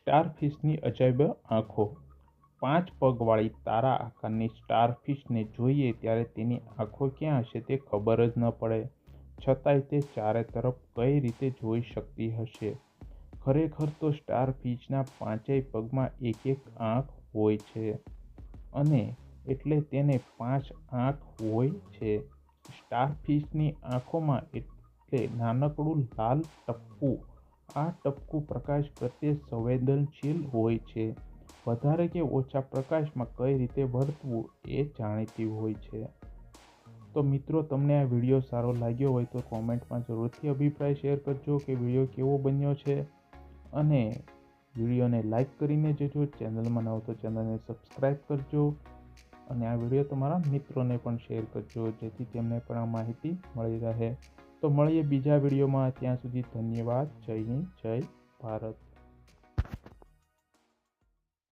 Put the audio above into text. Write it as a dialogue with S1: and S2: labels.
S1: સ્ટારફિશની અજાયબ આંખો. પાંચ પગવાળી તારા આકારની સ્ટારફિશને જોઈએ ત્યારે તેની આંખો ક્યાં હશે તે ખબર જ ન પડે. છતાંય તે ચારે તરફ કઈ રીતે જોઈ શકતી હશે? ખરેખર તો સ્ટારફિશના પાંચેય પગમાં એક એક આંખ હોય છે અને એટલે તેને પાંચ આંખ હોય છે. સ્ટારફિશની આંખોમાં એટલે નાનકડું લાલ ટપકું આ ટપકું પ્રકાશ પ્રત્યે સંવેદનશીલ હોય છે. વધારે કે ઓછા પ્રકાશમાં કઈ રીતે વર્તવું એ જાણીતી હોય છે. તો મિત્રો, તમને આ વીડિયો સારો લાગ્યો હોય તો કોમેન્ટમાં જરૂરથી અભિપ્રાય શેર કરજો કે વીડિયો કેવો બન્યો છે. અને વિડીયોને લાઈક કરીને જજો ચેનલમાં નવો તો ચેનલને સબસ્ક્રાઈબ કરજો. અને આ વીડિયો તમારા મિત્રોને પણ શેર કરજો જેથી તેમને પણ આ માહિતી મળી રહે. તો મળીએ બીજા વિડીયોમાં. ત્યાં સુધી ધન્યવાદ. જય હિન્દ જય ભારત.